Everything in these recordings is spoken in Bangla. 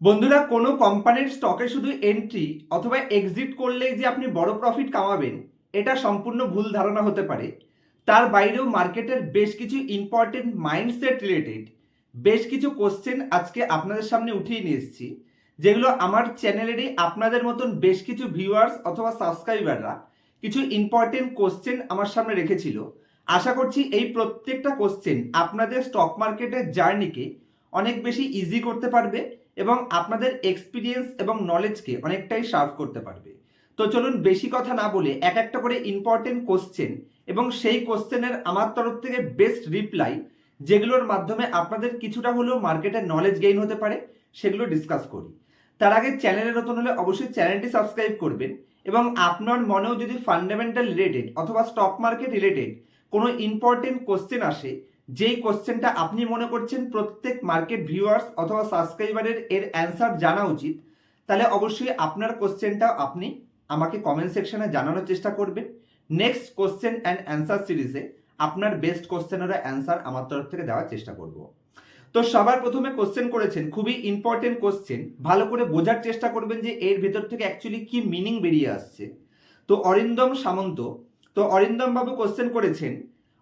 বন্ধুরা, কোনো কোম্পানির স্টকে শুধু এন্ট্রি অথবা এক্সিট করলেই যে আপনি বড় প্রফিট কামাবেন, এটা সম্পূর্ণ ভুল ধারণা হতে পারে। তার বাইরেও মার্কেটের বেশ কিছু ইম্পর্টেন্ট মাইন্ডসেট রিলেটেড বেশ কিছু কোশ্চেন আজকে আপনাদের সামনে উঠিয়ে নিয়ে এসেছি, যেগুলো আমার চ্যানেলেরই আপনাদের মতন বেশ কিছু ভিউয়ার্স অথবা সাবস্ক্রাইবাররা কিছু ইম্পর্টেন্ট কোশ্চেন আমার সামনে রেখেছিল। আশা করছি এই প্রত্যেকটা কোশ্চেন আপনাদের স্টক মার্কেটের জার্নিকে অনেক বেশি ইজি করতে পারবে। এবং আপনাদের এক্সপিরিয়েন্স এবং নলেজকে অনেকটাই শার্প করতে পারবে। তো চলুন বেশি কথা না বলে এক একটা করে ইম্পর্টেন্ট কোশ্চেন এবং সেই কোশ্চেনের আমার তরফ থেকে বেস্ট রিপ্লাই যেগুলোর মাধ্যমে আপনাদের কিছুটা হলেও মার্কেটের নলেজ গেইন হতে পারে, সেগুলো ডিসকাস করি। তার আগে চ্যানেলে নতুন হলে অবশ্যই চ্যানেলটি সাবস্ক্রাইব করবেন এবং আপনার মনেও যদি ফান্ডামেন্টাল রিলেটেড অথবা স্টক মার্কেট রিলেটেড কোনো ইম্পর্টেন্ট কোশ্চেন আসে যেই কোশ্চেনটা আপনি মনে করছেন প্রত্যেক মার্কেট ভিউয়ার্স অথবা সাবস্ক্রাইবারের এর অ্যান্সার জানা উচিত, তাহলে অবশ্যই আপনার কোশ্চেনটা আপনি আমাকে কমেন্ট সেকশনে জানানোর চেষ্টা করবেন। নেক্সট কোশ্চেন অ্যান্ড অ্যান্সার সিরিজে আপনার বেস্ট কোশ্চেনেরও অ্যান্সার আমার তরফ থেকে দেওয়ার চেষ্টা করব। তো সবার প্রথমে কোশ্চেন করেছেন, খুবই ইম্পর্টেন্ট কোশ্চেন ভালো করে বোঝার চেষ্টা করবেন যে এর ভেতর থেকে অ্যাকচুয়ালি কি মিনিং বেরিয়ে আসছে। তো অরিন্দম সামন্ত, তো অরিন্দম বাবু কোশ্চেন করেছেন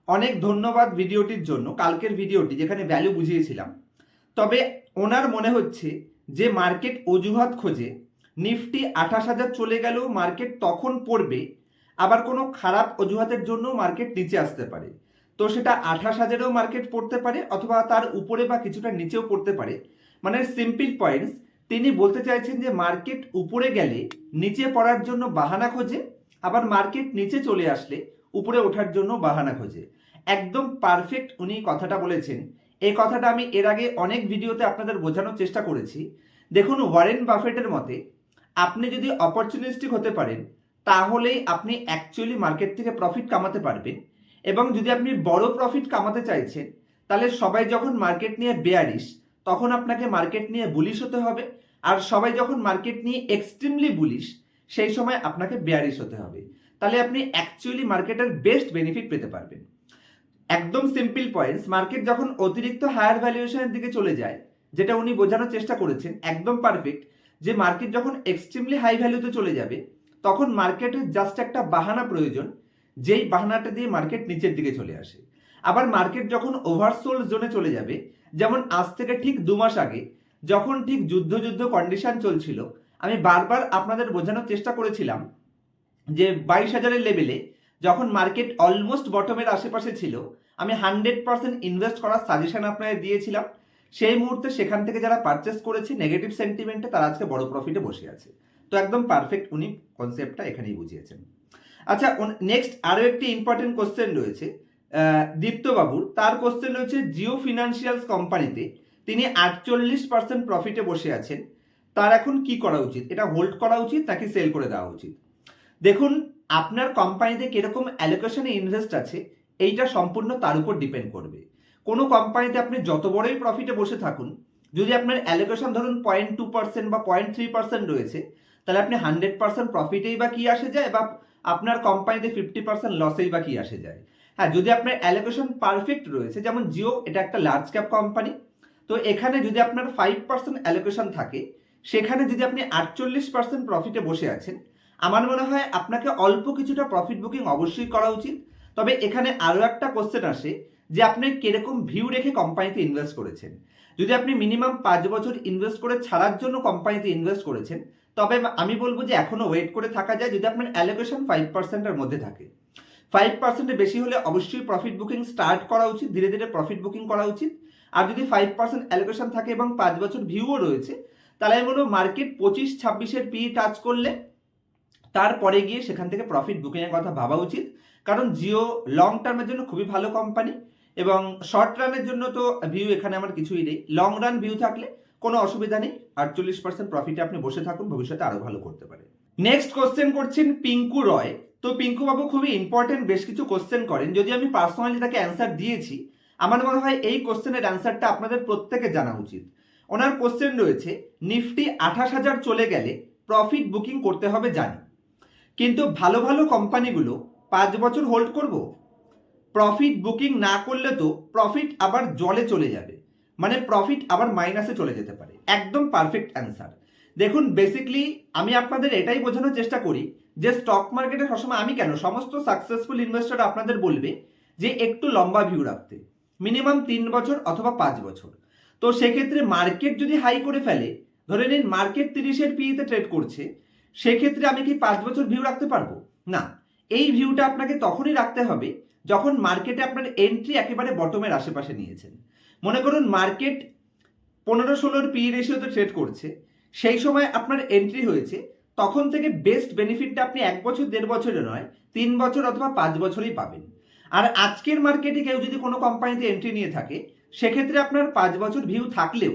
অনেক ধন্যবাদ ভিডিওটির জন্য, কালকের ভিডিওটি যেখানে ভ্যালু বুঝিয়েছিলাম। তবে ওনার মনে হচ্ছে যে মার্কেট অজুহাত খোঁজে, নিফটি আঠাশ হাজার চলে গেলেও মার্কেট তখন পড়বে, আবার কোনো খারাপ অজুহাতের জন্য মার্কেট নিচে আসতে পারে। তো সেটা আঠাশ হাজারেও মার্কেট পড়তে পারে অথবা তার উপরে বা কিছুটা নিচেও পড়তে পারে। মানে সিম্পল পয়েন্টস তিনি বলতে চাইছেন যে মার্কেট উপরে গেলে নিচে পড়ার জন্য বাহানা খোঁজে, আবার মার্কেট নিচে চলে আসলে উপরে ওঠার জন্য বাহানা খোঁজে। একদম পারফেক্ট উনি কথাটা বলেছেন। এই কথাটা আমি এর আগে অনেক ভিডিওতে আপনাদের বোঝানোর চেষ্টা করেছি। দেখুন ওয়ারেন বাফেটের মতে, আপনি যদি অপরচুনিস্টিক হতে পারেন, তাহলেই আপনি অ্যাকচুয়ালি মার্কেট থেকে প্রফিট কামাতে পারবেন। এবং যদি আপনি বড় প্রফিট কামাতে চাইছেন, তাহলে সবাই যখন মার্কেট নিয়ে বেয়ারিশ তখন আপনাকে মার্কেট নিয়ে বুলিশ হতে হবে। আর সবাই যখন মার্কেট নিয়ে এক্সট্রিমলি বুলিশ সেই সময় আপনাকে বেয়ারিশ হতে হবে। তাহলে আপনি অ্যাকচুয়ালি মার্কেটের বেস্ট বেনিফিট পেতে পারবেন। একদম সিম্পল পয়েন্টস মার্কেট যখন অতিরিক্ত হায়ার ভ্যালুয়েশনের দিকে চলে যায়, যেটা উনি বোঝানোর চেষ্টা করেছেন, একদম পারফেক্ট যে মার্কেট যখন এক্সট্রিমলি হাই ভ্যালুতে চলে যাবে, তখন মার্কেটের জাস্ট একটা বাহানা প্রয়োজন, যেই বাহানাটা দিয়ে মার্কেট নিচের দিকে চলে আসে। আবার মার্কেট যখন ওভারসোল্ড জোনে চলে যাবে, যেমন আজ থেকে ঠিক দু মাস আগে, যখন ঠিক যুদ্ধ যুদ্ধ কন্ডিশন চলছিল, আমি বারবার আপনাদের বোঝানোর চেষ্টা করেছিলাম যে বাইশ হাজারের লেভেলে যখন মার্কেট অলমোস্ট বটমের আশেপাশে ছিল, আমি হান্ড্রেড পার্সেন্ট ইনভেস্ট করার সাজেশন আপনাদের দিয়েছিলাম। সেই মুহূর্তে সেখান থেকে যারা পারচেস করেছে নেগেটিভ সেন্টিমেন্টে তারা আজকে বড় প্রফিটে বসে আছে। তো একদম পারফেক্ট উনি কনসেপ্টটা এখানেই বুঝিয়েছেন। আচ্ছা নেক্সট আরও একটি ইম্পর্টেন্ট কোশ্চেন রয়েছে দীপ্তবাবুর। তার কোশ্চেন রয়েছে জিও ফিনান্সিয়ালস কোম্পানিতে তিনি আটচল্লিশ পার্সেন্ট প্রফিটে বসে আছেন। তার এখন কি করা উচিত? এটা হোল্ড করা উচিত নাকি সেল করে দেওয়া উচিত? দেখুন আপনার কোম্পানিতে কীরকম অ্যালোকেশনে ইনভেস্ট আছে, এইটা সম্পূর্ণ তার উপর ডিপেন্ড করবে। কোনো কোম্পানিতে আপনি যত বড়ই প্রফিটে বসে থাকুন, যদি আপনার অ্যালোকেশন ধরুন পয়েন্ট টু পার্সেন্ট বা পয়েন্ট থ্রি পার্সেন্ট রয়েছে, তাহলে আপনি হান্ড্রেড পার্সেন্ট প্রফিটেই বা কী আসে যায় বা আপনার কোম্পানিতে ফিফটি পার্সেন্ট লসেই বা কী আসে যায়। হ্যাঁ যদি আপনার অ্যালোকেশন পারফেক্ট রয়েছে, যেমন জিও এটা একটা লার্জ ক্যাপ কোম্পানি তো এখানে যদি আপনার ফাইভ পার্সেন্ট অ্যালোকেশন থাকে, সেখানে যদি আপনি আটচল্লিশ পার্সেন্ট প্রফিটে বসে আছেন আমার মনে হয় আপনাকে অল্প কিছুটা প্রফিট বুকিং অবশ্যই করা উচিত। তবে এখানে আরও একটা কোশ্চেন আসে যে আপনি কীরকম ভিউ রেখে কোম্পানিতে ইনভেস্ট করেছেন? যদি আপনি মিনিমাম পাঁচ বছর ইনভেস্ট করে ছাড়ার জন্য কোম্পানিতে ইনভেস্ট করেছেন, তবে আমি বলব যে এখনও ওয়েট করে থাকা যায় যদি আপনার অ্যালোকেশন ফাইভ পার্সেন্টের মধ্যে থাকে। ফাইভ পার্সেন্টের বেশি হলে অবশ্যই প্রফিট বুকিং স্টার্ট করা উচিত, ধীরে ধীরে প্রফিট বুকিং করা উচিত। আর যদি ফাইভ পার্সেন্ট অ্যালোকেশন থাকে এবং পাঁচ বছর ভিউও রয়েছে, তাহলে আমি বলব মার্কেট পঁচিশ ছাব্বিশের পি টাচ করলে তারপরে গিয়ে সেখান থেকে প্রফিট বুকিংয়ের কথা ভাবা উচিত। কারণ জিও লং টার্মের জন্য খুবই ভালো কোম্পানি এবং শর্ট রানের জন্য তো ভিউ এখানে আমার কিছুই নেই। লং রান ভিউ থাকলে কোনো অসুবিধা নেই। আটচল্লিশ পার্সেন্ট প্রফিটে আপনি বসে থাকুন, ভবিষ্যতে আরও ভালো করতে পারে নেক্সট কোশ্চেন করছেন পিঙ্কু রয়। তো পিঙ্কু বাবু খুবই ইম্পর্টেন্ট বেশ কিছু কোশ্চেন করেন। যদি আমি পার্সোনালি তাকে অ্যান্সার দিয়েছি, আমার মনে হয় এই কোশ্চেনের অ্যান্সারটা আপনাদের প্রত্যেকে জানা উচিত। ওনার কোশ্চেন রয়েছে, নিফটি আঠাশ হাজার চলে গেলে প্রফিট বুকিং করতে হবে জানি। কিন্তু ভালো ভালো কোম্পানিগুলো পাঁচ বছর হোল্ড করব? প্রফিট বুকিং না করলে তো প্রফিট আবার জলে চলে যাবে। মানে প্রফিট আবার মাইনাসে চলে যেতে পারে। একদম পারফেক্ট অ্যান্সার দেখুন বেসিকলি আমি আপনাদের এটাই বোঝানোর চেষ্টা করি যে স্টক মার্কেটে সবসময় আমি কেন? সমস্ত সাকসেসফুল ইনভেস্টর আপনাদের বলবে যে একটু লম্বা ভিউ রাখতে। মিনিমাম তিন বছর অথবা পাঁচ বছর। তো সেক্ষেত্রে মার্কেট যদি হাই করে ফেলে, ধরে নিন মার্কেট তিরিশের পিইতে ট্রেড করছে সেক্ষেত্রে আমি কি পাঁচ বছর ভিউ রাখতে পারব? না। এই ভিউটা আপনাকে তখনই রাখতে হবে যখন মার্কেটে আপনার এন্ট্রি একেবারে বটমের আশেপাশে নিয়েছেন। মনে করুন মার্কেট পনেরো ষোলোর পি রেশিওতে ট্রেড করছে, সেই সময় আপনার এন্ট্রি হয়েছে, তখন থেকে বেস্ট বেনিফিটটা আপনি এক বছর, দেড় বছরে নয়, তিন বছর অথবা পাঁচ বছরেই পাবেন। আর আজকের মার্কেটে কেউ যদি কোনো কোম্পানিতে এন্ট্রি নিয়ে থাকে, সেক্ষেত্রে আপনার পাঁচ বছর ভিউ থাকলেও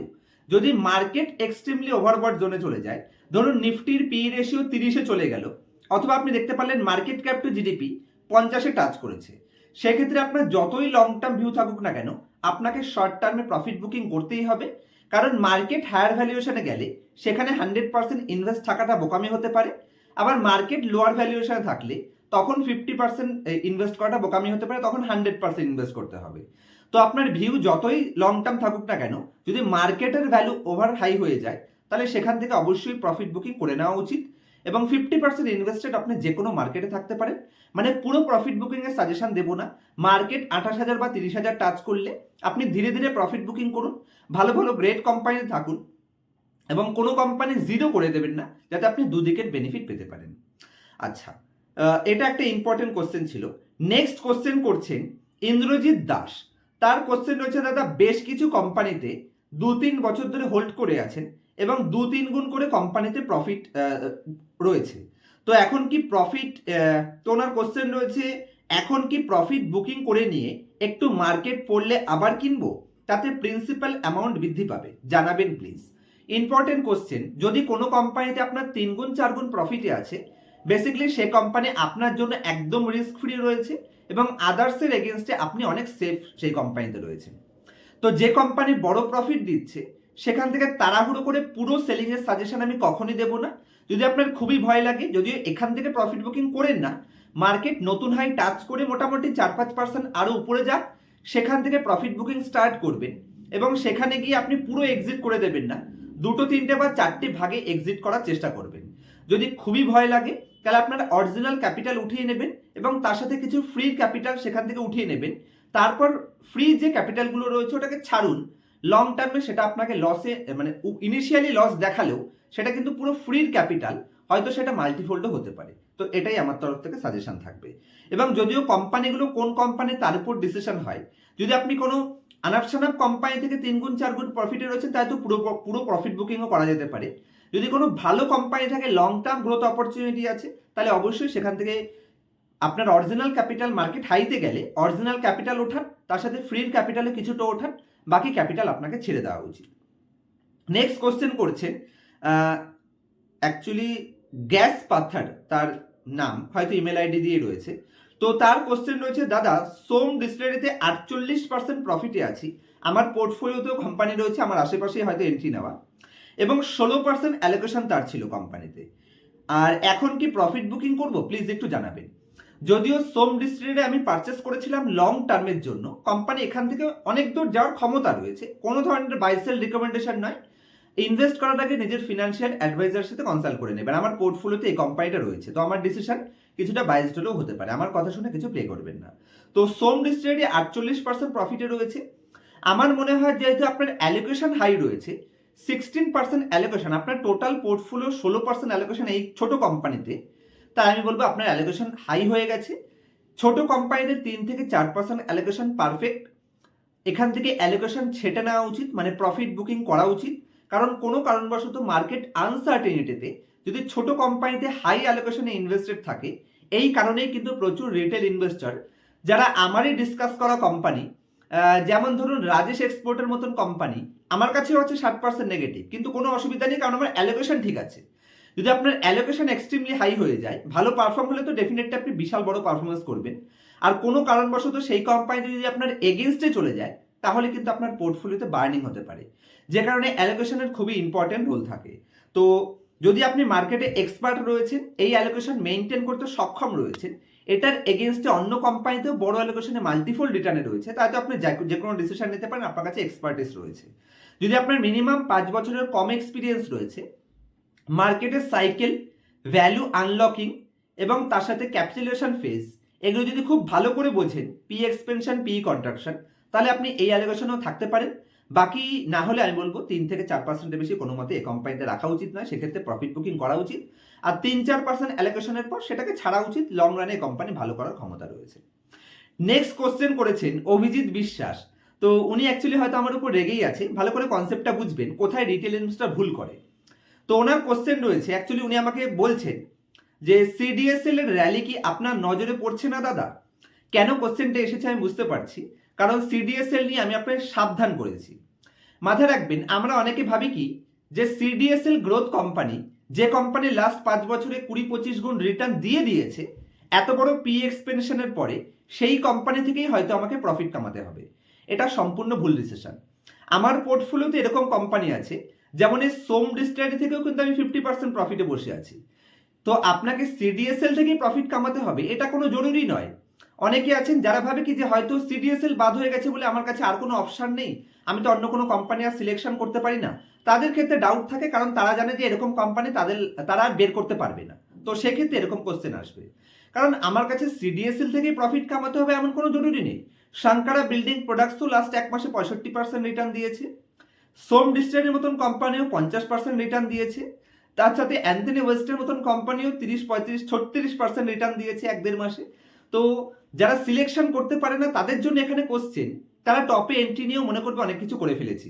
যদি মার্কেট এক্সট্রিমলি ওভারবট জোনে চলে যায় ধরুন নিফটির পি রেশিও তিরিশে চলে গেল, অথবা আপনি দেখতে পারলেন মার্কেট ক্যাপ টু জিডিপি পঞ্চাশে টাচ করেছে। সেক্ষেত্রে আপনার যতই লং টার্ম ভিউ থাকুক না কেন, আপনাকে শর্ট টার্মে প্রফিট বুকিং করতেই হবে। কারণ মার্কেট হায়ার ভ্যালুয়েশনে গেলে সেখানে হান্ড্রেড পার্সেন্ট ইনভেস্ট থাকাটা বোকামি হতে পারে। আবার মার্কেট লোয়ার ভ্যালুয়েশনে থাকলে তখন ফিফটি পার্সেন্ট ইনভেস্ট করাটা বোকামি হতে পারে, তখন হান্ড্রেড পার্সেন্ট ইনভেস্ট করতে হবে। তো আপনার ভিউ যতই লং টার্ম থাকুক না কেন, যদি মার্কেটের ভ্যালু ওভার হাই হয়ে যায় তাহলে সেখান থেকে অবশ্যই প্রফিট বুকিং করে নেওয়া উচিত এবং ফিফটি পার্সেন্ট ইনভেস্টেড আপনি যে কোনো মার্কেটে থাকতে পারেন। মানে পুরো প্রফিট বুকিংয়ের সাজেশন দেবো না। মার্কেট আঠাশ হাজার বা তিরিশ হাজার টাচ করলে আপনি ধীরে ধীরে প্রফিট বুকিং করুন, ভালো ভালো গ্রেট কোম্পানিতে থাকুন এবং কোনো কোম্পানি জিরো করে দেবেন না, যাতে আপনি দুদিকের বেনিফিট পেতে পারেন। আচ্ছা এটা একটা ইম্পর্টেন্ট কোশ্চেন ছিল। নেক্সট কোশ্চেন করছেন ইন্দ্রজিৎ দাস। তার কোশ্চেন রয়েছে, দাদা, বেশ কিছু কোম্পানিতে দু তিন বছর ধরে হোল্ড করে আছেন। এবং দু তিন গুণ করে কোম্পানিতে প্রফিট রয়েছে। তো এখন কি প্রফিট তো ওনার কোশ্চেন রয়েছে, এখন কি প্রফিট বুকিং করে নিয়ে একটু মার্কেট পড়লে আবার কিনবো? তাতে প্রিন্সিপাল অ্যামাউন্ট বৃদ্ধি পাবে। জানাবেন প্লিজ ইম্পর্টেন্ট কোশ্চেন যদি কোনো কোম্পানিতে আপনার তিন গুণ, চার গুণ প্রফিটে আছে বেসিক্যালি সে কোম্পানি আপনার জন্য একদম রিস্ক ফ্রি রয়েছে এবং আদার্সের এগেনস্টে আপনি অনেক সেফ সেই কোম্পানিতে রয়েছেন। তো যে কোম্পানি বড় প্রফিট দিচ্ছে সেখান থেকে তাড়াহুড়ো করে পুরো সেলিংয়ের সাজেশন আমি কখনই দেবো না। যদি আপনার খুবই ভয় লাগে, যদিও এখান থেকে প্রফিট বুকিং করেন না মার্কেট নতুন হাই টাচ করে মোটামুটি চার পাঁচ পার্সেন্ট আরও উপরে যাক, সেখান থেকে প্রফিট বুকিং স্টার্ট করবেন। এবং সেখানে গিয়ে আপনি পুরো এক্সিট করে দেবেন না, দুটো, তিনটে বা চারটে ভাগে এক্সিট করার চেষ্টা করবেন। যদি খুবই ভয় লাগে, তাহলে আপনার অরিজিনাল ক্যাপিটাল উঠিয়ে নেবেন এবং তার সাথে কিছু ফ্রি ক্যাপিটাল সেখান থেকে উঠিয়ে নেবেন। তারপর ফ্রি যে ক্যাপিটালগুলো রয়েছে, ওটাকে ছাড়ুন। লং টার্মে সেটা আপনাকে লসে মানে ইনিশিয়ালি লস দেখালেও সেটা কিন্তু পুরো ফ্রির ক্যাপিটাল হয়তো সেটা মাল্টিফোল্ডও হতে পারে। তো এটাই আমার তরফ থেকে সাজেশন থাকবে। এবং যদিও কোম্পানিগুলো কোন কোম্পানি তার উপর ডিসিশন হয়, যদি আপনি কোনো আনাপসানাপ কোম্পানি থেকে তিন গুণ, চার গুণ প্রফিটে রয়েছেন, তাহলে তো পুরো পুরো প্রফিট বুকিংও করা যেতে পারে। যদি কোনো ভালো কোম্পানি থাকে লং টার্ম গ্রোথ অপরচুনিটি আছে, তাহলে অবশ্যই সেখান থেকে আপনার অরিজিনাল ক্যাপিটাল মার্কেট হাইতে গেলে অরিজিনাল ক্যাপিটাল ওঠান, তার সাথে ফ্রির ক্যাপিটালে কিছুটা ওঠান বাকি ক্যাপিটাল আপনাকে ছেড়ে দেওয়া উচিত। নেক্সট কোশ্চেন করছেন অ্যাকচুয়ালি গ্যাস পাথার তার নাম, হয়তো ইমেল আইডি দিয়ে রয়েছে। তো তার কোশ্চেন রয়েছে, দাদা, সোম ডিসপ্লেতে আটচল্লিশ পার্সেন্ট প্রফিটে আছি। আমার পোর্টফোলিওতেও কোম্পানি রয়েছে, আমার আশেপাশেই হয়তো এন্ট্রি নেওয়া। এবং ষোলো পার্সেন্ট অ্যালোকেশন তার ছিল কোম্পানিতে আর এখন কি প্রফিট বুকিং করব? প্লিজ একটু জানাবেন। যদিও সোম ডিস্ট্রিক্টে আমি পারচেস করেছিলাম লং টার্মের জন্য কোম্পানি এখান থেকে অনেক দূর যাওয়ার ক্ষমতা রয়েছে। কোনো ধরনের বাইসেল রিকমেন্ডেশন নয়। ইনভেস্ট করার আগে নিজের ফিনান্সিয়াল অ্যাডভাইজার সাথে কনসাল্ট করে নেবেন। আমার পোর্টফোলিওতে এই কোম্পানিটা রয়েছে। তো আমার ডিসিশন কিছুটা বাইসড হলেও হতে পারে। আমার কথা শুনে কিছু প্লে করবেন না। তো সোম ডিস্ট্রিক্টে আটচল্লিশ পার্সেন্ট প্রফিটে রয়েছে। আমার মনে হয় যেহেতু আপনার অ্যালোকেশন হাই রয়েছে সিক্সটিন পার্সেন্ট অ্যালোকেশন আপনার টোটাল পোর্টফোলিও ষোলো পার্সেন্ট অ্যালোকেশন এই ছোট কোম্পানিতে তাই আমি বলব আপনার অ্যালোকেশন হাই হয়ে গেছে। ছোট কোম্পানিতে তিন থেকে চার পার্সেন্ট অ্যালোকেশন পারফেক্ট এখান থেকে অ্যালোকেশন ছেটে নেওয়া উচিত মানে প্রফিট বুকিং করা উচিত। কারণ কোনো কারণবশত মার্কেট আনসার্টেনিটিতে যদি ছোট কোম্পানিতে হাই অ্যালোকেশনে ইনভেস্টেড থাকে, এই কারণেই কিন্তু প্রচুর রিটেল ইনভেস্টর যারা আমারই ডিসকাস করা কোম্পানি যেমন ধরুন রাজেশ এক্সপোর্টের মতন কোম্পানি আমার কাছেও আছে ষাট পার্সেন্ট নেগেটিভ কিন্তু কোনো অসুবিধা নেই কারণ আমার অ্যালোকেশন ঠিক আছে। যদি আপনার অ্যালোকেশন এক্সট্রিমলি হাই হয়ে যায়, ভালো পারফর্ম হলে তো ডেফিনেটলি আপনি বিশাল বড় পারফরমেন্স করবেন। আর কোনো কারণবশত সেই কোম্পানিতে যদি আপনার এগেনস্টে চলে যায়, তাহলে কিন্তু আপনার পোর্টফোলিওতে বার্নিং হতে পারে। যে কারণে অ্যালোকেশনের খুবই ইম্পর্টেন্ট রোল থাকে। তো যদি আপনি মার্কেটে এক্সপার্ট রয়েছেন, এই অ্যালোকেশন মেনটেন করতে সক্ষম রয়েছেন, এটার এগেনস্টে অন্য কোম্পানিতেও বড় অ্যালোকেশনে মাল্টিফোল রিটার্নে রয়েছে, তাতে আপনি যে কোনো ডিসিশন নিতে পারেন, আপনার কাছে এক্সপার্টিস রয়েছে। যদি আপনার মিনিমাম পাঁচ বছরের কম এক্সপিরিয়েন্স রয়েছে মার্কেটের সাইকেল ভ্যালু আনলকিং এবং তার সাথে ক্যাপিটালেশন ফেজ এগুলো যদি খুব ভালো করে বোঝেন পি এক্সপেনশন পি কন্ট্রাকশন তাহলে আপনি এই অ্যালোকেশনেও থাকতে পারেন। বাকি না হলে আমি বলব, তিন থেকে চার পার্সেন্টের বেশি কোনো মতে এই কোম্পানিতে রাখা উচিত নয়, সেক্ষেত্রে প্রফিট বুকিং করা উচিত। আর তিন চার পার্সেন্ট অ্যালোকেশনের পর সেটাকে ছাড়া উচিত লং রানে কোম্পানি ভালো করার ক্ষমতা রয়েছে। নেক্সট কোশ্চেন করেছেন অভিজিৎ বিশ্বাস। তো উনি অ্যাকচুয়ালি হয়তো আমার উপর রেগেই আছে, ভালো করে কনসেপ্টটা বুঝবেন, কোথায় রিটেল ইনভেস্টার ভুল করে। তো ওনার কোশ্চেন রয়েছে। অ্যাকচুয়ালি উনি আমাকে বলছেন যে সিডিএসএল এর র্যালি কি আপনার নজরে পড়ছে না দাদা? কেন কোশ্চেনটা এসেছে আমি বুঝতে পারছি। কারণ সিডিএসএল নিয়ে আমি আপনাকে সাবধান করেছি। মাথায় রাখবেন, আমরা অনেকে ভাবি কি যে সিডিএসএল গ্রোথ কোম্পানি যে কোম্পানি লাস্ট পাঁচ বছরে কুড়ি পঁচিশ গুণ রিটার্ন দিয়ে দিয়েছে, এত বড় পি এক্সপেনশনের পরে সেই কোম্পানি থেকেই হয়তো আমাকে প্রফিট কামাতে হবে। এটা সম্পূর্ণ ভুল ডিসিশন আমার পোর্টফোলিওতে এরকম কোম্পানি আছে যেমন এই সোম ডিস্টারি থেকেও কিন্তু আমি ফিফটি পার্সেন্ট প্রফিটে বসে আছি। তো আপনাকে সিডিএসএল থেকেই প্রফিট কামাতে হবে, এটা কোনো জরুরি নয়। অনেকে আছেন যারা ভাবে কি যে হয়তো সিডিএসএল বাদ হয়ে গেছে বলে আমার কাছে আর কোনো অপশান নেই, আমি তো অন্য কোনো কোম্পানি আর সিলেকশন করতে পারি না। তাদের ক্ষেত্রে ডাউট থাকে, কারণ তারা জানে যে এরকম কোম্পানি তাদের, তারা আর বের করতে পারবে না। তো সেক্ষেত্রে এরকম কোশ্চেন আসবে। কারণ আমার কাছে সিডিএসএল থেকেই প্রফিট কামাতে হবে এমন কোনো জরুরি নেই। সাংকারা বিল্ডিং প্রোডাক্টস তো লাস্ট এক মাসে পঁয়ষট্টি পার্সেন্ট রিটার্ন দিয়েছে। সোম ডিস্টারের মতন কোম্পানিও পঞ্চাশ পার্সেন্ট রিটার্ন দিয়েছে। তার সাথে অ্যান্থনি ওয়েস্টের মতন কোম্পানিও তিরিশ পঁয়ত্রিশ, ছত্রিশ পার্সেন্ট রিটার্ন দিয়েছে এক দেড় মাসে। তো যারা সিলেকশন করতে পারে না, তাদের জন্য এখানে কোশ্চেন তারা টপে এন্ট্রি নিয়েও মনে করবে অনেক কিছু করে ফেলেছি।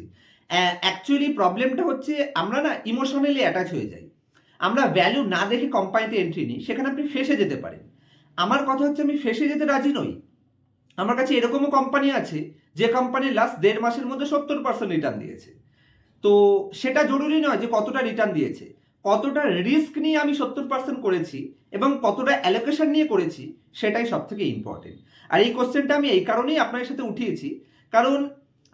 অ্যাকচুয়ালি প্রবলেমটা হচ্ছে আমরা না ইমোশনালি অ্যাটাচ হয়ে যাই। আমরা ভ্যালু না দেখে কোম্পানিতে এন্ট্রি নিই, সেখানে আপনি ফেসে যেতে পারেন। আমার কথা হচ্ছে আমি ফেসে যেতে রাজি নই। আমার কাছে এরকমও কোম্পানি আছে যে কোম্পানি লাস্ট দেড় মাসের মধ্যে সত্তর পার্সেন্ট রিটার্ন দিয়েছে। তো সেটা জরুরি নয় যে কতটা রিটার্ন দিয়েছে। কতটা রিস্ক নিয়ে আমি সত্তর পার্সেন্ট করেছি এবং কতটা অ্যালোকেশন নিয়ে করেছি সেটাই সব থেকে ইম্পর্টেন্ট আর এই কোশ্চেনটা আমি এই কারণেই আপনার সাথে উঠিয়েছি। কারণ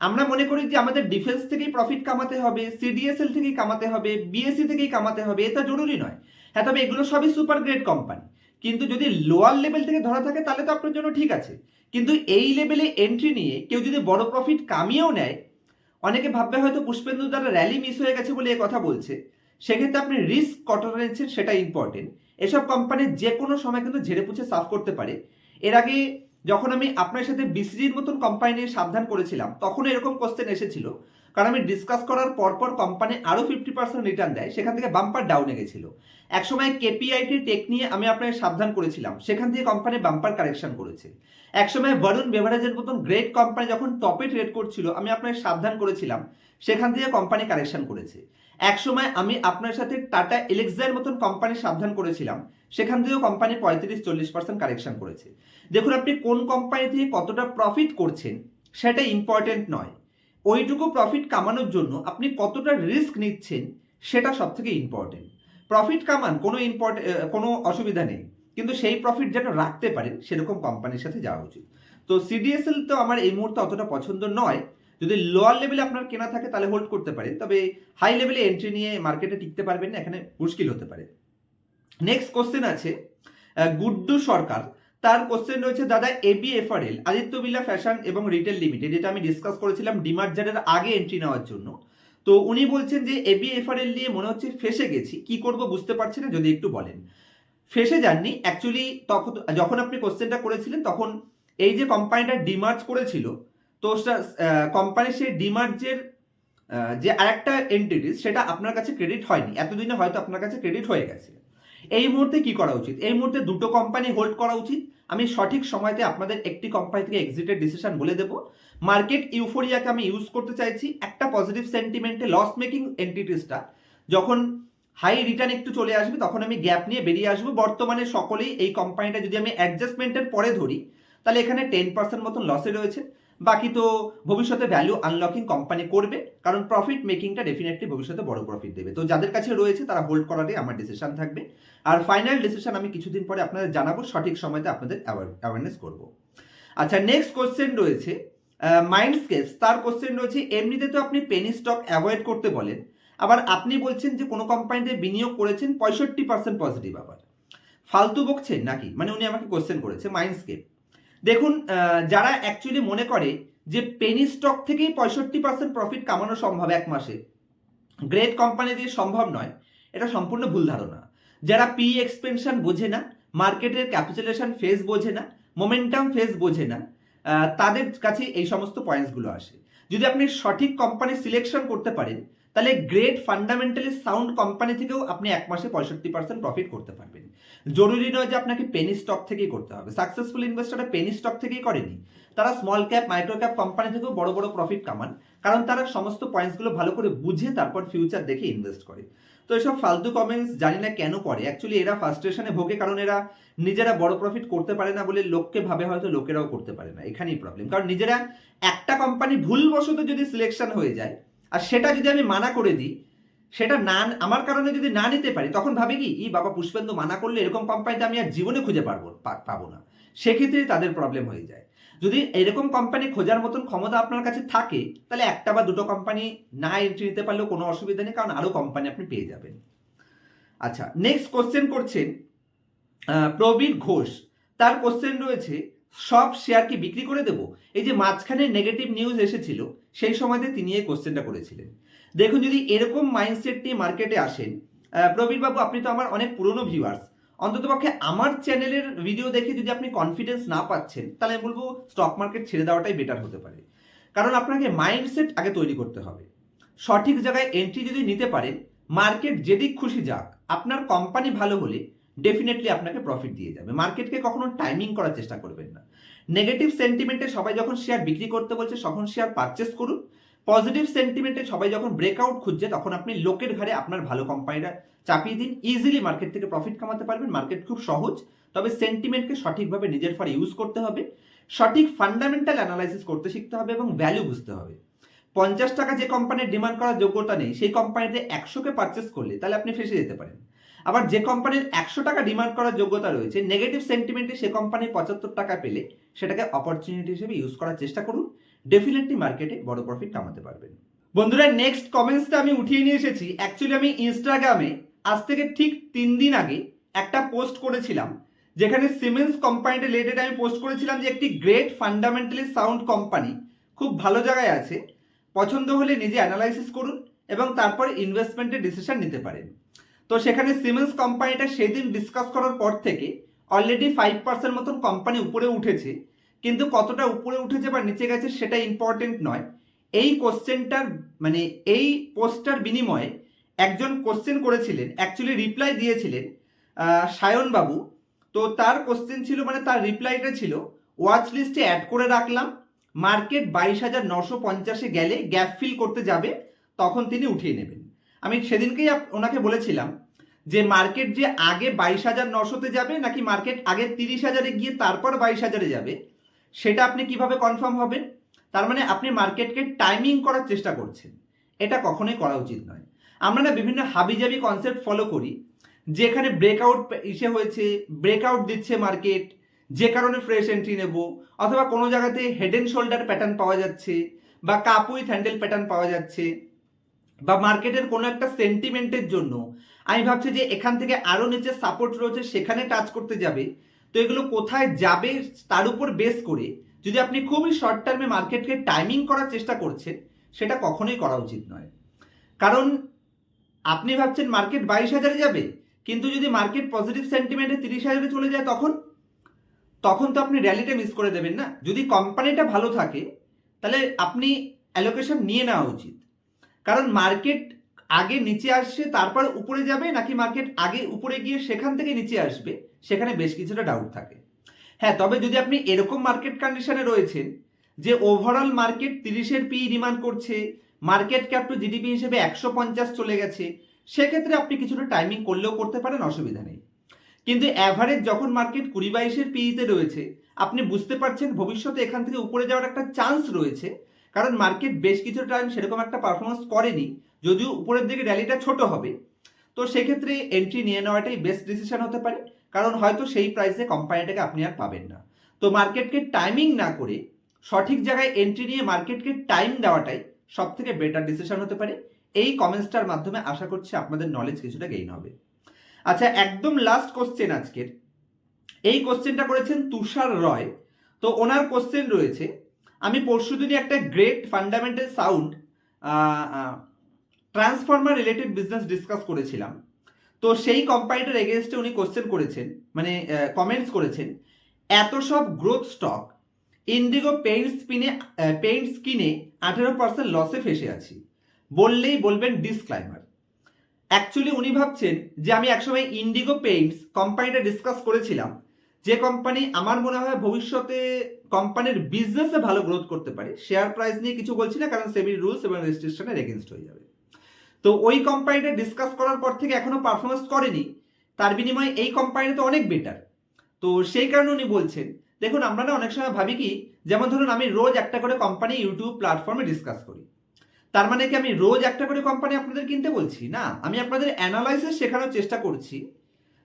আমরা মনে করি যে আমাদের ডিফেন্স থেকেই প্রফিট কামাতে হবে সিডিএসএল থেকেই কামাতে হবে বিএসসি থেকেই কামাতে হবে, এটা জরুরি নয়। হ্যাঁ তবে এগুলো সবই সুপার গ্রেড কোম্পানি কিন্তু যদি লোয়ার লেভেল থেকে ধরা থাকে, তাহলে তো আপনার জন্য ঠিক আছে। কিন্তু এই লেভেলে এন্ট্রি নিয়ে কেউ যদি বড় প্রফিট কামিয়েও নেয়, অনেকে ভাববে হয়তো পুষ্পেন্দু দ্বারা র্যালি মিস হয়ে গেছে বলে এ কথা বলছে। সেক্ষেত্রে আপনি রিস্ক কতটা নিচ্ছেন সেটা ইম্পর্টেন্ট এসব কোম্পানি যে কোনো সময় কিন্তু ঝেড়ে পুছে সাফ করতে পারে। এর আগে যখন আমি আপনার সাথে বিসিজির মতন কোম্পানি নিয়ে সাবধান করেছিলাম তখন এরকম কোশ্চেন এসেছিল। কারণ আমি ডিসকাস করার পরপর কোম্পানি আরও ফিফটি পার্সেন্ট রিটার্ন দেয়, সেখান থেকে বাম্পার ডাউনে গেছিল। একসময় কেপিআইটি টেক নিয়ে আমি আপনাকে সাবধান করেছিলাম, সেখান থেকে কোম্পানি বাম্পার কারেকশন করেছে। একসময় বরুণ বেভারেজের মতন গ্রেট কোম্পানি যখন টপে ট্রেড করছিল, আমি আপনাকে সাবধান করেছিলাম, সেখান থেকে কোম্পানি কারেকশন করেছে। একসময় আমি আপনার সাথে টাটা এলেক্সার মতন কোম্পানি সাবধান করেছিলাম, সেখান থেকেও কোম্পানি পঁয়ত্রিশ, চল্লিশ পার্সেন্ট কারেকশন করেছে। দেখুন আপনি কোন কোম্পানি থেকে কতটা প্রফিট করছেন, সেটা ইম্পর্টেন্ট নয়। ওইটুকু প্রফিট কামানোর জন্য আপনি কতটা রিস্ক নিচ্ছেন সেটা সব থেকে ইম্পর্টেন্ট প্রফিট কামান কোনো ইম্পর্টেন্ট কোনো অসুবিধা নেই। কিন্তু সেই প্রফিট যেন রাখতে পারেন, সেরকম কোম্পানির সাথে যাওয়া উচিত। তো সিডিএসএল তো আমার এই মুহূর্তে অতটা পছন্দ নয়। যদি লোয়ার লেভেলে আপনার কেনা থাকে, তাহলে হোল্ড করতে পারেন। তবে হাই লেভেলে এন্ট্রি নিয়ে মার্কেটে টিকতে পারবেন না, এখানে মুশকিল হতে পারে। নেক্সট কোশ্চেন আছে গুড্ডু সরকার তার কোশ্চেন রয়েছে, দাদা এবি এফআরএল আদিত্য বিল্লা ফ্যাশন এবং রিটেল লিমিটেড যেটা আমি ডিসকাস করেছিলাম ডিমার্জারের আগে এন্ট্রি নেওয়ার জন্য। তো উনি বলছেন যে এবি এফআরএল নিয়ে মনে হচ্ছে ফেসে গেছি, কি করব বুঝতে পারছি না, যদি একটু বলেন। ফেসে যাননি অ্যাকচুয়ালি তখন, যখন আপনি কোশ্চেনটা করেছিলেন, তখন এই যে কোম্পানিটা ডিমার্জ করেছিল, তো কোম্পানি সেই ডিমার্জের যে আরেকটা এন্টিটিস সেটা আপনার কাছে ক্রেডিট হয়নি। এতদিনে হয়তো আপনার কাছে ক্রেডিট হয়ে গেছে। এই মুহূর্তে কি করা উচিত? এই মুহূর্তে দুটো কোম্পানি হোল্ড করা উচিত। আমি সঠিক সময়তে আপনাদের একটি কোম্পানি থেকে এক্সিটের ডিসিশন বলে দেবো। মার্কেট ইউফোরিয়াকে আমি ইউজ করতে চাইছি। একটা পজিটিভ সেন্টিমেন্টে লস মেকিং এন্টিটিসটা যখন হাই রিটার্ন একটু চলে আসবে, তখন আমি গ্যাপ নিয়ে বেরিয়ে আসব। বর্তমানে সকলেই এই কোম্পানিটা যদি আমি অ্যাডজাস্টমেন্টের পরে ধরি, তাহলে এখানে টেন পার্সেন্ট মতন লসে রয়েছে। বাকি তো ভবিষ্যতে ভ্যালু আনলকিং কোম্পানি করবে, কারণ প্রফিট মেকিংটা ডেফিনেটলি ভবিষ্যতে বড় প্রফিট দেবে। তো যাদের কাছে রয়েছে, তারা হোল্ড করাটাই আমার ডিসিশন থাকবে। আর ফাইনাল ডিসিশন আমি কিছুদিন পরে আপনাদের জানাব, সঠিক সময়তে আপনাদের অ্যাওয়ারনেস করব। আচ্ছা নেক্সট কোশ্চেন রয়েছে মাইন্ডস্কেপস তার কোশ্চেন রয়েছে, এমনিতে তো আপনি পেনি স্টক অ্যাভয়েড করতে বলেন, আবার আপনি বলছেন যে কোনো কোম্পানিতে বিনিয়োগ করেছেন, পঁয়ষট্টি পার্সেন্ট পজিটিভ আবার। ফালতু বকছেন নাকি? মানে উনি আমাকে কোশ্চেন করেছে মাইন্ডস্কেপ দেখুন যারা অ্যাকচুয়ালি মনে করে যে পেনি স্টক থেকেই পঁয়ষট্টি পার্সেন্ট প্রফিট কামানো সম্ভব এক মাসে গ্রেট কোম্পানি দিয়ে সম্ভব নয়, এটা সম্পূর্ণ ভুল ধারণা। যারা পি এক্সপেনশন বোঝে না মার্কেটের ক্যাপিটালেশন ফেজ বোঝে না মোমেন্টাম ফেজ বোঝে না তাদের কাছে এই সমস্ত পয়েন্টসগুলো আসে। যদি আপনি সঠিক কোম্পানি সিলেকশন করতে পারেন তাহলে গ্রেট ফান্ডামেন্টালি সাউন্ড কোম্পানি থেকেও আপনি এক মাসে পঁয়ষট্টি পার্সেন্ট প্রফিট করতে পারবেন। জরুরি নয় যে আপনাকে পেনি স্টক থেকেই করতে হবে। সাকসেসফুল ইনভেস্টররা পেনি স্টক থেকেই করেনি। তারা small cap micro cap company থেকেও বড় বড় প্রফিট কামান, কারণ তারা সমস্ত পয়েন্টসগুলো ভালো করে বুঝে তারপর ফিউচার দেখে ইনভেস্ট করে। তো এসব ফালতু কমেন্টস জানি না কেন করে। অ্যাকচুয়ালি এরা ফার্স্ট্রেশনে ভোগে কারণ এরা নিজেরা বড় প্রফিট করতে পারে না বলে লোককে ভাবে হয়তো লোকেরাও করতে পারে না। এখানেই প্রবলেম কারণ নিজেরা একটা কোম্পানি ভুলবশত যদি সিলেকশন হয়ে যায় আর সেটা যদি আমি মানা করে দিই, সেটা না, আমার কারণে যদি না নিতে পারি, তখন ভাবে কি, ই বাবা, পুষ্পেন্দু মানা করলে এরকম কোম্পানিতে আমি আর জীবনে খুঁজে পারব পাবো না। সেক্ষেত্রে তাদের প্রবলেম হয়ে যায়। যদি এরকম কোম্পানি খোঁজার মতন ক্ষমতা আপনার কাছে থাকে, তাহলে একটা বা দুটো কোম্পানি না এন্ট্রি নিতে পারলেও কোনো অসুবিধা নেই, কারণ আরও কোম্পানি আপনি পেয়ে যাবেন। আচ্ছা নেক্সট কোশ্চেন করছেন প্রবীর ঘোষ। তার কোশ্চেন রয়েছে সব শেয়ার কি বিক্রি করে দেব? এই যে মাঝখানে নেগেটিভ নিউজ এসেছিল, সেই সময়তে তিনি এই কোশ্চেনটা করেছিলেন। দেখুন, যদি এরকম মাইন্ডসেট নিয়ে মার্কেটে আসেন প্রবীরবাবু, আপনি তো আমার অনেক পুরনো ভিউয়ার্স অন্ততপক্ষে আমার চ্যানেলের ভিডিও দেখে যদি আপনি কনফিডেন্স না পাচ্ছেন, তাহলে আমি বলব স্টক মার্কেট ছেড়ে দেওয়াটাই বেটার হতে পারে। কারণ আপনাকে মাইন্ডসেট আগে তৈরি করতে হবে। সঠিক জায়গায় এন্ট্রি যদি নিতে পারেন মার্কেট যেদিক খুশি যাক, আপনার কোম্পানি ভালো হলে ডেফিনেটলি আপনাকে প্রফিট দিয়ে যাবে। মার্কেটকে কখনো টাইমিং করার চেষ্টা করবেন না। নেগেটিভ সেন্টিমেন্টে সবাই যখন শেয়ার বিক্রি করতে বলছে, তখন শেয়ার পারচেস করুন। পজিটিভ সেন্টিমেন্টে সবাই যখন ব্রেকআউট খুঁজছে, তখন আপনি লোকের ঘরে আপনার ভালো কোম্পানিটা চাপিয়ে দিন। ইজিলি মার্কেট থেকে প্রফিট কামাতে পারবেন। মার্কেট খুব সহজ। তবে সেন্টিমেন্টকে সঠিকভাবে নিজের ফরে ইউজ করতে হবে। সঠিক ফান্ডামেন্টাল অ্যানালাইসিস করতে শিখতে হবে এবং ভ্যালু বুঝতে হবে। পঞ্চাশ টাকা যে কোম্পানির ডিমান্ড করার যোগ্যতা নেই, সেই কোম্পানিতে একশোকে পারচেস করলে তাহলে আপনি ফেসে যেতে পারেন। আবার যে কোম্পানির একশো টাকা ডিমান্ড করার যোগ্যতা রয়েছে নেগেটিভ সেন্টিমেন্টে সে কোম্পানি পঁচাত্তর টাকা পেলে সেটাকে অপরচুনিটি হিসেবে ইউজ করার চেষ্টা করুন ডেফিনেটলি মার্কেটে বড় প্রফিট কামাতে পারবেন। বন্ধুরা নেক্সট কমেন্টসটা আমি উঠিয়ে নিয়ে এসেছি। অ্যাকচুয়ালি আমি ইনস্টাগ্রামে আজ থেকে ঠিক তিন দিন আগে একটা পোস্ট করেছিলাম, যেখানে সিমেন্স কোম্পানিটা রিলেটেড আমি পোস্ট করেছিলাম যে একটি গ্রেট ফান্ডামেন্টালি সাউন্ড কোম্পানি খুব ভালো জায়গায় আছে, পছন্দ হলে নিজে অ্যানালাইসিস করুন এবং তারপর ইনভেস্টমেন্টের ডিসিশন নিতে পারেন। তো সেখানে সিমেন্স কোম্পানিটা সেদিন ডিসকাস করার পর থেকে অলরেডি ফাইভ পার্সেন্ট মতন কোম্পানি উপরে উঠেছে। কিন্তু কতটা উপরে উঠেছে বা নিচে গেছে সেটা ইম্পর্টেন্ট নয়। এই কোশ্চেনটার মানে এই পোস্টটার বিনিময়ে একজন কোশ্চেন করেছিলেন অ্যাকচুয়ালি রিপ্লাই দিয়েছিলেন আহ, সায়ন বাবু। তো তার কোশ্চেন ছিল মানে তার রিপ্লাইটা ছিল ওয়াচ লিস্টে অ্যাড করে রাখলাম মার্কেট বাইশ হাজার নশো পঞ্চাশে গেলে গ্যাপ ফিল করতে যাবে তখন তিনি উঠিয়ে নেবেন। আমি সেদিনকেই ওনাকে বলেছিলাম যে মার্কেট যে আগে বাইশ হাজার নশোতে যাবে নাকি মার্কেট আগে তিরিশ হাজারে গিয়ে তারপর বাইশ হাজারে যাবে, সেটা আপনি কীভাবে কনফার্ম হবেন? তার মানে আপনি মার্কেটকে টাইমিং করার চেষ্টা করছেন। এটা কখনোই করা উচিত নয়। আমরা না বিভিন্ন হাবিজাবি কনসেপ্ট ফলো করি, যেখানে ব্রেকআউট ইসে হয়েছে ব্রেকআউট দিচ্ছে মার্কেট, যে কারণে ফ্রেশ এন্ট্রি নেব, অথবা কোনো জায়গাতে হেড অ্যান্ড শোল্ডার প্যাটার্ন পাওয়া যাচ্ছে, বা কাপ উইথ হ্যান্ডেল প্যাটার্ন পাওয়া যাচ্ছে। বা মার্কেটের কোনো একটা সেন্টিমেন্টের জন্য, আমি ভাবছি যে এখান থেকে আরও নিচে সাপোর্ট রয়েছে, সেখানে টাচ করতে যাবে। তো এগুলো কোথায় যাবে, তার উপর বেস করে যদি আপনি খুবই শর্ট টার্মে মার্কেটকে টাইমিং করার চেষ্টা করছেন, সেটা কখনোই করা উচিত নয়। কারণ আপনি ভাবছেন মার্কেট বাইশ হাজারে যাবে, কিন্তু যদি মার্কেট পজিটিভ সেন্টিমেন্টে তিরিশ হাজারে চলে যায় তখন তখন তো আপনি র্যালিটা মিস করে দেবেন না। যদি কোম্পানিটা ভালো থাকে, তাহলে আপনি অ্যালোকেশন নিয়ে নেওয়া উচিত। কারণ মার্কেট আগে নিচে আসছে, তারপর উপরে যাবে নাকি মার্কেট আগে উপরে গিয়ে সেখান থেকে নিচে আসবে? সেখানে বেশ কিছুটা ডাউট থাকে। হ্যাঁ তবে যদি আপনি এরকম মার্কেট কন্ডিশনে রয়েছেন যে ওভারঅল মার্কেট তিরিশের পি ডিমান্ড করছে মার্কেট ক্যাপ টু জিডিপি হিসেবে একশো পঞ্চাশ চলে গেছে, সেক্ষেত্রে আপনি কিছুটা টাইমিং করলেও করতে পারেন, অসুবিধা নেই। কিন্তু অ্যাভারেজ যখন মার্কেট কুড়ি বাইশের পিইতে রয়েছে, আপনি বুঝতে পারছেন ভবিষ্যতে এখান থেকে উপরে যাওয়ার একটা চান্স রয়েছে কারণ মার্কেট বেশ কিছু টাইম সেরকম একটা পারফরমেন্স করেনি, যদিও উপরের দিকে র্যালিটা ছোট হবে। তো সেক্ষেত্রে এন্ট্রি নিয়ে নেওয়াটাই বেস্ট ডিসিশন হতে পারে, কারণ হয়তো সেই প্রাইসে কোম্পানিটাকে আপনি আর পাবেন না। তো মার্কেটকে টাইমিং না করে সঠিক জায়গায় এন্ট্রি নিয়ে মার্কেটকে টাইম দেওয়াটাই সব থেকে বেটার ডিসিশন হতে পারে। এই কমেন্টসটার মাধ্যমে আশা করছি আপনাদের নলেজ কিছুটা গেইন হবে। আচ্ছা একদম লাস্ট কোশ্চেন আজকের। এই কোশ্চেনটা করেছেন তুষার রয়। তো ওনার কোশ্চেন রয়েছে আমি পরশুদিনই একটা great fundamental sound transformer related business discuss করেছিলাম। তো সেই কোম্পানিটার এগেনস্টে উনি কোশ্চেন করেছেন মানে কমেন্টস করেছেন, এত সব গ্রোথ স্টক ইন্ডিগো পেইন্টস কিনে পেইন্টস কিনে আঠেরো পার্সেন্ট লসে ফেসে আছি। বললেই বলবেন ডিসক্লাইমার অ্যাকচুয়ালি উনি ভাবছেন যে আমি একসময় ইন্ডিগো পেইন্টস কোম্পানিটা ডিসকাস করেছিলাম, যে কোম্পানি আমার মনে হয় ভবিষ্যতে কোম্পানির বিজনেসে ভালো গ্রোথ করতে পারে শেয়ার প্রাইস নিয়ে কিছু বলছি না, কারণ সেবির রুলস এবং রেজিস্ট্রেশনের এগেনস্ট হয়ে যাবে। তো ওই কোম্পানিটা ডিসকাস করার পর থেকে এখনও পারফরমেন্স করেনি, তার বিনিময়ে এই কোম্পানিটা তো অনেক বেটার তো সেই কারণে উনি বলছেন, দেখুন, আমরা না অনেক সময় ভাবি কি, যেমন ধরুন, আমি রোজ একটা করে কোম্পানি ইউটিউব প্ল্যাটফর্মে ডিসকাস করি। তার মানে কি, আমি রোজ একটা করে কোম্পানি আপনাদের কিনতে বলছি? না, আমি আপনাদের অ্যানালাইসিস শেখানোর চেষ্টা করছি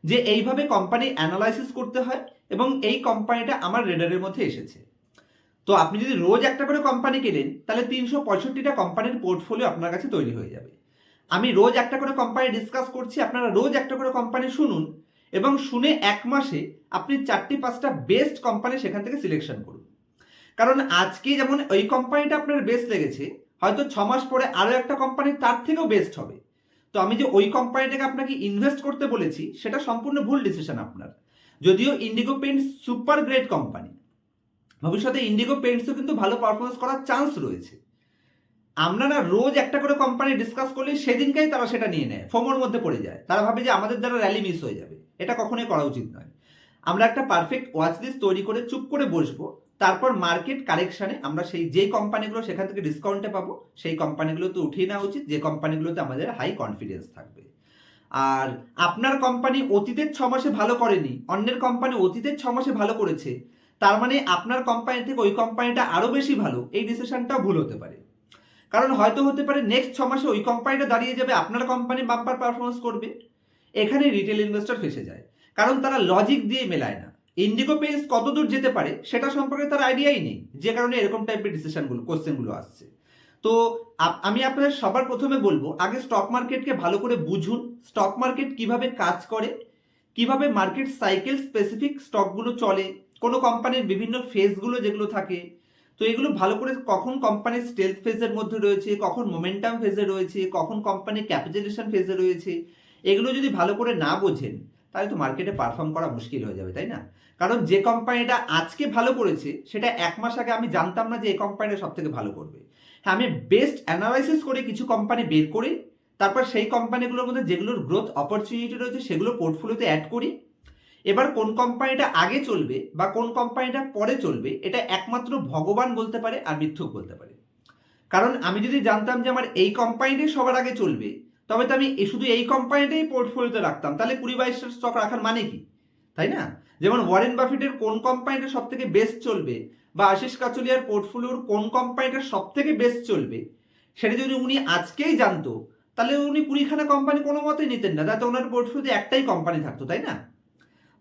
যে এইভাবে কোম্পানি অ্যানালাইসিস করতে হয় এবং এই কোম্পানিটা আমার রেডারের মধ্যে এসেছে। তো আপনি যদি রোজ একটা করে কোম্পানি কেনেন, তাহলে তিনশো পঁয়ষট্টিটা কোম্পানির পোর্টফোলিও আপনার কাছে তৈরি হয়ে যাবে। আমি রোজ একটা করে কোম্পানি ডিসকাস করছি, আপনারা রোজ একটা করে কোম্পানি শুনুন এবং শুনে এক মাসে আপনি চারটি পাঁচটা বেস্ট কোম্পানি সেখান থেকে সিলেকশন করুন। কারণ আজকে যেমন ওই কোম্পানিটা আপনার বেস্ট লেগেছে, হয়তো ছ মাস পরে আরও একটা কোম্পানি তার থেকেও বেস্ট হবে। তো আমি যে ওই কোম্পানিটাকে আপনাকে ইনভেস্ট করতে বলেছি, সেটা সম্পূর্ণ ভুল ডিসিশন আপনার। যদিও Indigo paints super great company ভবিষ্যতে ইন্ডিগো পেন্টসও কিন্তু ভালো পারফরমেন্স করার চান্স রয়েছে। আমরা না রোজ একটা করে কোম্পানি ডিসকাস করলে সেদিনকেই তারা সেটা নিয়ে নেয়, ফোমোর মধ্যে পড়ে যায়। তারা ভাবে যে আমাদের দ্বারা র্যালি মিস হয়ে যাবে। এটা কখনোই করা উচিত নয়। আমরা একটা পারফেক্ট ওয়াচ লিস্ট তৈরি করে চুপ করে বসবো, তারপর মার্কেট কারেকশানে আমরা সেই যেই কোম্পানিগুলো সেখান থেকে ডিসকাউন্টে পাবো, সেই কোম্পানিগুলো তো উঠিয়ে নেওয়া উচিত, যে কোম্পানিগুলোতে আমাদের হাই কনফিডেন্স থাকবে। আর আপনার কোম্পানি অতীতের ছ মাসে ভালো করেনি, অন্যের কোম্পানি অতীতের ছ মাসে ভালো করেছে, তার মানে আপনার কোম্পানি থেকে ওই কোম্পানিটা আরও বেশি ভালো, এই ডিসিশনটাও ভুল হতে পারে। কারণ হয়তো হতে পারে নেক্সট ছ মাসে ওই কোম্পানিটা দাঁড়িয়ে যাবে, আপনার কোম্পানি বাম্পার পারফরমেন্স করবে, এখানে রিটেল ইনভেস্টর ফেসে যায়, কারণ তারা লজিক দিয়ে মেলায় না। ইন্ডিগো পেজ কত দূর যেতে পারে, সেটা সম্পর্কে তার আইডিয়াই নেই, যে কারণে এরকম টাইপের ডিসিশনগুলো কোশ্চেনগুলো আসছে। তো আমি আপনাদের সবার প্রথমে বলব, আগে স্টক মার্কেটকে ভালো করে বুঝুন। স্টক মার্কেট কীভাবে কাজ করে, কীভাবে মার্কেট সাইকেল স্পেসিফিক স্টকগুলো চলে, কোনো কোম্পানির বিভিন্ন ফেজগুলো যেগুলো থাকে। তো এগুলো ভালো করে কখন কোম্পানি স্টেলথ ফেজের মধ্যে রয়েছে, কখন মোমেন্টাম ফেজে রয়েছে, কখন কোম্পানি ক্যাপিটালেশন ফেজে রয়েছে, এগুলো যদি ভালো করে না বোঝেন, তাহলে তো মার্কেটে পারফর্ম করা মুশকিল হয়ে যাবে, তাই না? কারণ যে কোম্পানিটা আজকে ভালো করেছে, সেটা এক মাস আগে আমি জানতাম না যে এই কোম্পানিটা সব থেকে ভালো করবে। হ্যাঁ আমি বেস্ট অ্যানালাইসিস করে কিছু কোম্পানি বের করি, তারপর সেই কোম্পানিগুলোর মধ্যে যেগুলোর গ্রোথ অপরচুনিটি রয়েছে সেগুলো পোর্টফোলিওতে অ্যাড করি। এবার কোন কোম্পানিটা আগে চলবে বা কোন কোম্পানিটা পরে চলবে, এটা একমাত্র ভগবান বলতে পারে আর মিথ্যুক বলতে পারে। কারণ আমি যদি জানতাম যে আমার এই কোম্পানিটাই সবার আগে চলবে, তবে তো আমি শুধু এই কোম্পানিটাই পোর্টফোলিওতে রাখতাম, তাহলে কুড়ি বাইশটা স্টক রাখার মানে কি? তাই না? যেমন ওয়ারেন বাফেটের কোন কোম্পানিটা সব থেকে বেস্ট চলবে বা আশিস কাচলিয়ার পোর্টফোলিওর কোন কোম্পানিটা সব থেকে বেস্ট চলবে, সেটা যদি উনি আজকেই জানতো, তাহলে উনি কুড়িখানা কোম্পানি কোনো মতেই নিতেন না। তাতে ওনার পোর্টফোলিওতে একটাই কোম্পানি থাকতো, তাই না?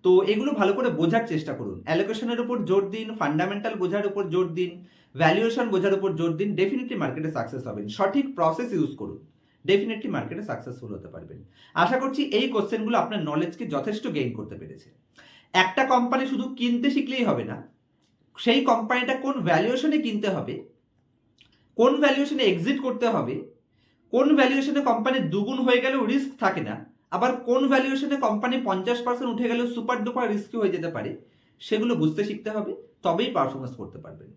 তো এগুলো ভালো করে বোঝার চেষ্টা করুন। অ্যালোকেশনের উপর জোর দিন ফান্ডামেন্টাল বোঝার উপর জোর দিন ভ্যালুয়েশন বোঝার উপর জোর দিন ডেফিনেটলি মার্কেটে সাকসেস হবেন। সঠিক প্রসেস ইউজ করুন। ডেফিনেটলি মার্কেটে সাকসেসফুল হতে পারবেন। আশা করছি এই কোশ্চেনগুলো আপনার নলেজকে যথেষ্ট গেইন করতে পেরেছে। একটা কোম্পানি শুধু কিনতে শিখলেই হবে না সেই কোম্পানিটা কোন ভ্যালুয়েশনে কিনতে হবে, কোন ভ্যালুয়েশনে এক্সিট করতে হবে, কোন ভ্যালুয়েশনে কোম্পানি দুগুণ হয়ে গেলেও রিস্ক থাকে না, আবার কোন ভ্যালুয়েশনে কোম্পানি পঞ্চাশ পার্সেন্ট উঠে গেলেও সুপার ডুপার রিস্কি হয়ে যেতে পারে, সেগুলো বুঝতে শিখতে হবে, তবেই পারফরমেন্স করতে পারবেন।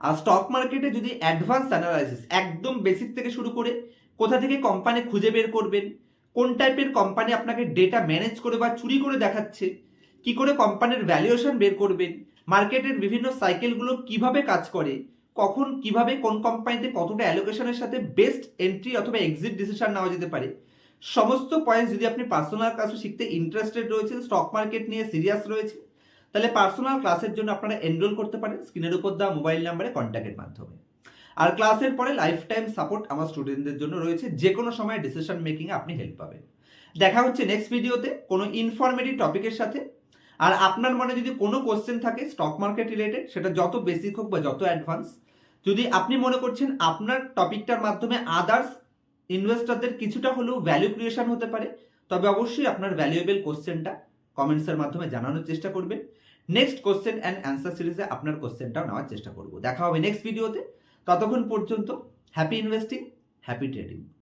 আর স্টক মার্কেটে যদি অ্যাডভান্স অ্যানালাইসিস একদম বেসিক থেকে শুরু করে কোথা থেকে কোম্পানি খুঁজে বের করবেন, কোন টাইপের কোম্পানি আপনাকে ডেটা ম্যানেজ করে বা চুরি করে দেখাচ্ছে, কি করে কোম্পানির ভ্যালুয়েশন বের করবেন মার্কেটের বিভিন্ন সাইকেলগুলো কীভাবে কাজ করে, কখন কীভাবে কোন কোম্পানিতে কতটা অ্যালোকেশনের সাথে বেস্ট এন্ট্রি অথবা এক্সিট ডিসিশন নেওয়া যেতে পারে, সমস্ত পয়েন্টস যদি আপনি পার্সোনাল ক্লাসে শিখতে ইন্টারেস্টেড রয়েছেন স্টক মার্কেট নিয়ে সিরিয়াস রয়েছে তাহলে পার্সোনাল ক্লাসের জন্য আপনারা এনরোল করতে পারেন স্ক্রিনের উপর দেওয়া মোবাইল নাম্বারে কন্ট্যাক্টের মাধ্যমে। আর ক্লাসের পরে লাইফ টাইম সাপোর্ট আমার স্টুডেন্টদের জন্য রয়েছে যে কোনো সময় ডিসিশন মেকিংয়ে আপনি হেল্প পাবেন। দেখা হচ্ছে নেক্সট ভিডিওতে কোনো ইনফরমেটিভ টপিকের সাথে। আর আপনার মনে যদি কোনো কোশ্চেন থাকে স্টক মার্কেট রিলেটেড সেটা যত বেসিক হোক বা যত অ্যাডভান্স যদি আপনি মনে করছেন আপনার টপিকটার মাধ্যমে আদার্স ইনভেস্টারদের কিছুটা হলেও ভ্যালু ক্রিয়েশন হতে পারে, তবে অবশ্যই আপনার ভ্যালুয়েবল কোশ্চেনটা কমেন্টসের মাধ্যমে জানানোর চেষ্টা করবেন। নেক্সট কোশ্চেন অ্যান্ড অ্যান্সার সিরিজে আপনার কোশ্চেনটাও নেওয়ার চেষ্টা করব। দেখা হবে নেক্সট ভিডিওতে ততক্ষণ পর্যন্ত হ্যাপি ইনভেস্টিং হ্যাপি ট্রেডিং